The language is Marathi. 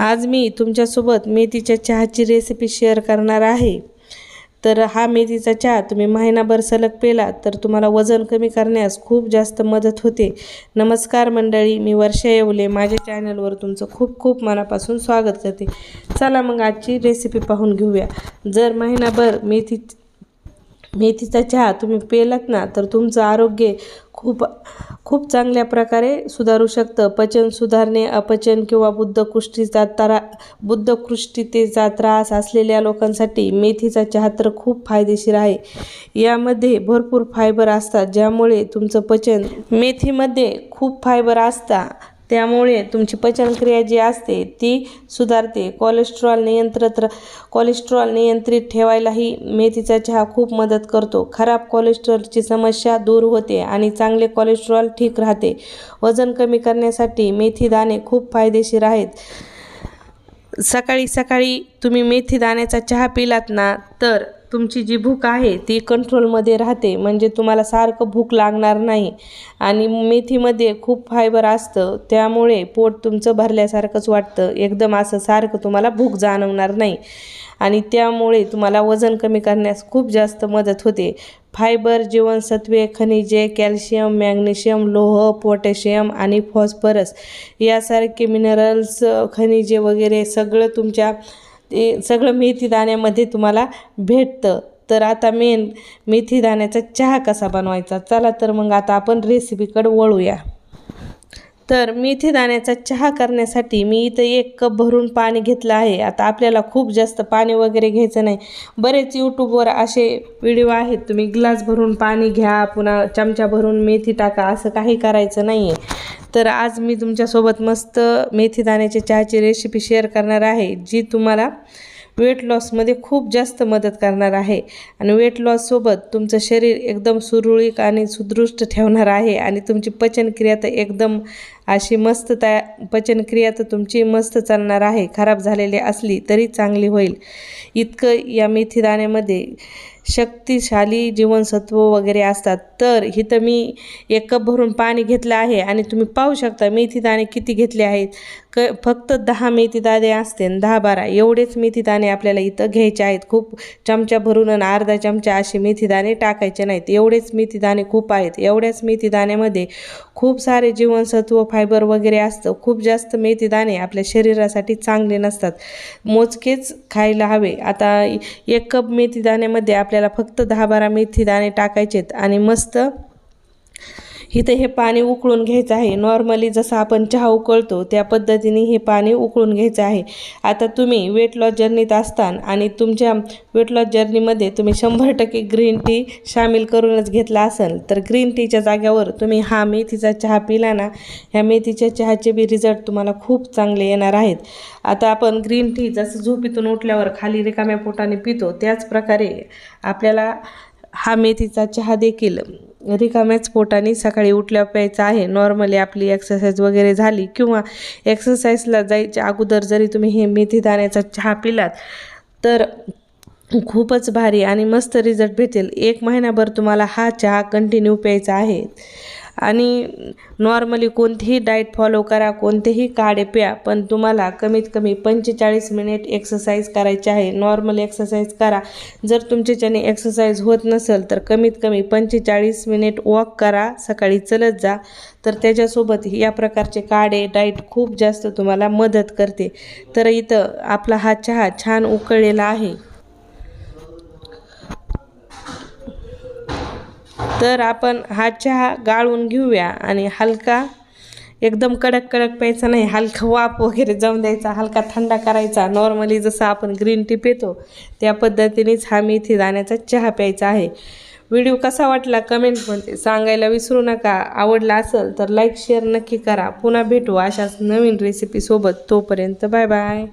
आज मी तुमच्यासोबत मेथीच्या चहाची रेसिपी शेअर करणार आहे. तर हा मेथीचा चहा तुम्ही महिनाभर सलग पेला तर तुम्हाला वजन कमी करण्यास खूप जास्त मदत होते. नमस्कार मंडळी मी वर्षा येवले. माझ्या चॅनलवर तुमचं खूप खूप मनापासून स्वागत करते. चला मग आजची रेसिपी पाहून घेऊया. जर महिनाभर मेथी मेथीचा चहा तुम्ही पेलात ना तर तुमचं आरोग्य खूप खूप चांगल्या प्रकारे सुधारू शकतं. पचन सुधारणे अपचन किंवा बुद्धकृष्टीचा तरा बुद्धकृष्टीतेचा त्रास असलेल्या लोकांसाठी मेथीचा चहा तर खूप फायदेशीर आहे. यामध्ये भरपूर फायबर असतात ज्यामुळे तुमचं पचन मेथीमध्ये खूप फायबर असतात त्यामुळे तुमची पचनक्रिया जी असते ती सुधारते. कोलेस्ट्रॉल नियंत्रित कोलेस्ट्रॉल नियंत्रित ठेवायलाही मेथीचा चहा खूप मदत करतो. खराब कोलेस्ट्रॉलची समस्या दूर होते आणि चांगले कोलेस्ट्रॉल ठीक राहते. वजन कमी करण्यासाठी मेथी दाणे खूप फायदेशीर आहेत. सकाळी सकाळी तुम्ही मेथी दाण्याचा चहा पिलात ना तर तुमची जी भूक आहे ती कंट्रोलमध्ये राहते. म्हणजे तुम्हाला सारखं भूक लागणार नाही. आणि मेथीमध्ये खूप फायबर असतं. त्यामुळे पोट तुमचं भरल्यासारखंच वाटतं. एकदम असं सारखं तुम्हाला भूक जाणवणार नाही. आणि त्यामुळे तुम्हाला वजन कमी करण्यास खूप जास्त मदत होते. फायबर जीवनसत्वे खनिजे कॅल्शियम मॅग्नेशियम लोह पोटॅशियम आणि फॉस्फरस यासारखे मिनरल्स खनिजे वगैरे सगळं तुमच्या ते सगळं मेथी दाण्यामध्ये तुम्हाला भेटतं. तर आता मेन मेथी दाण्याचा चहा कसा बनवायचा? चला तर मग आता आपण रेसिपीकडे वळूया. तर मेथी दाण्याचा चहा करण्यासाठी मी इथं एक कप भरून पाणी घेतलं आहे. आता आपल्याला खूप जास्त पाणी वगैरे घ्यायचं नाही. बरेच यूट्यूबवर असे व्हिडिओ आहेत. तुम्ही ग्लास भरून पाणी घ्या पुन्हा चमचा भरून मेथी टाका. असं काही करायचं नाही आहे तर आज मी तुमच्यासोबत मस्त मेथी दाण्याच्या चहाची रेसिपी शेअर करणार आहे जी तुम्हाला वेट लॉसमध्ये खूप जास्त मदत करणार आहे. आणि वेट लॉससोबत तुमचं शरीर एकदम सुरळीत आणि सुदृष्ट ठेवणार आहे आणि तुमची पचनक्रिया तर एकदम अशी मस्त तया पचनक्रिया तर तुमची मस्त चालणार आहे. खराब झालेली असली तरी चांगली होईल. इतकं या मेथी दाण्यामध्ये शक्तिशाली जीवनसत्व वगैरे असतात. तर इथं मी एक कप भरून पाणी घेतलं आहे आणि तुम्ही पाहू शकता मेथी दाणे किती घेतले आहेत. क फक्त दहा मेथी दाणे असते दहा बारा. एवढेच मेथी दाणे आपल्याला इथं घ्यायचे आहेत. खूप चमचा भरून आणि अर्धा चमचा असे मेथी दाणे टाकायचे नाहीत. एवढेच मेथी दाणे खूप आहेत. एवढ्याच मेथी दाण्यामध्ये खूप सारे जीवनसत्व फाय फायबर वगैरे असतं खूप जास्त मेथीदाणे आपल्या शरीरासाठी चांगले नसतात. मोजकेच खायला हवे. आता एक कप मेथीदाण्यामध्ये आपल्याला फक्त दहा बारा मेथी दाणे टाकायचेत आणि मस्त इथे हे पाणी उकळून घ्यायचं आहे. नॉर्मली जसं आपण चहा उकळतो त्या पद्धतीने हे पाणी उकळून घ्यायचं आहे. आता तुम्ही वेट लॉस जर्नीत असताना आणि तुमच्या वेट लॉस जर्नीमध्ये तुम्ही शंभर टक्के ग्रीन टी सामील करूनच घेतला असेल तर ग्रीन टीच्या जाग्यावर तुम्ही हा मेथीचा चहा पिला ना ह्या मेथीच्या चहाचे बी रिझल्ट तुम्हाला खूप चांगले येणार आहेत. आता आपण ग्रीन टी जसं झोपीतून उठल्यावर खाली रिकाम्या पोटाने पितो त्याच प्रकारे आपल्याला हा मेथीचा चहा देखील रिकाम्याच पोटाने सकाळी उठल्या प्यायचं आहे. नॉर्मली आपली एक्सरसाइज वगैरे झाली किंवा एक्सरसाइजला जायच्या अगोदर जरी तुम्ही हे मेथी दाण्याचा चहा पिलात तर खूपच भारी आणि मस्त रिझल्ट भेटेल. एक महिनाभर तुम्हाला हा चहा कंटिन्यू प्यायचा आहे. आणि नॉर्मली कोणतीही डाएट फॉलो करा कोणतेही काढे प्या पण तुम्हाला कमीत कमी पंचेचाळीस मिनिट एक्सरसाइज करायची आहे. नॉर्मल एक्सरसाइज करा. जर तुमच्याच्याने एक्सरसाइज होत नसेल तर कमीत कमी पंचेचाळीस मिनिट वॉक करा. सकाळी चलत जा. तर त्याच्यासोबत या प्रकारचे काढे डाईट खूप जास्त तुम्हाला मदत करते. तर इथं आपला हा चहा छान उकळलेला आहे. तर आपण हा चहा गाळून घेऊया आणि हलका एकदम कडक कडक प्यायचा नाही हलका वाफ वगैरे जाऊन द्यायचा हलका थंडा करायचा. नॉर्मली जसं आपण ग्रीन टी पितो त्या पद्धतीनेच हा मेथी दाण्याचा चहा प्यायचा आहे. व्हिडिओ कसा वाटला कमेंटमध्ये सांगायला विसरू नका. आवडला असेल तर लाईक शेअर नक्की करा. पुन्हा भेटू अशाच नवीन रेसिपीसोबत तोपर्यंत बाय बाय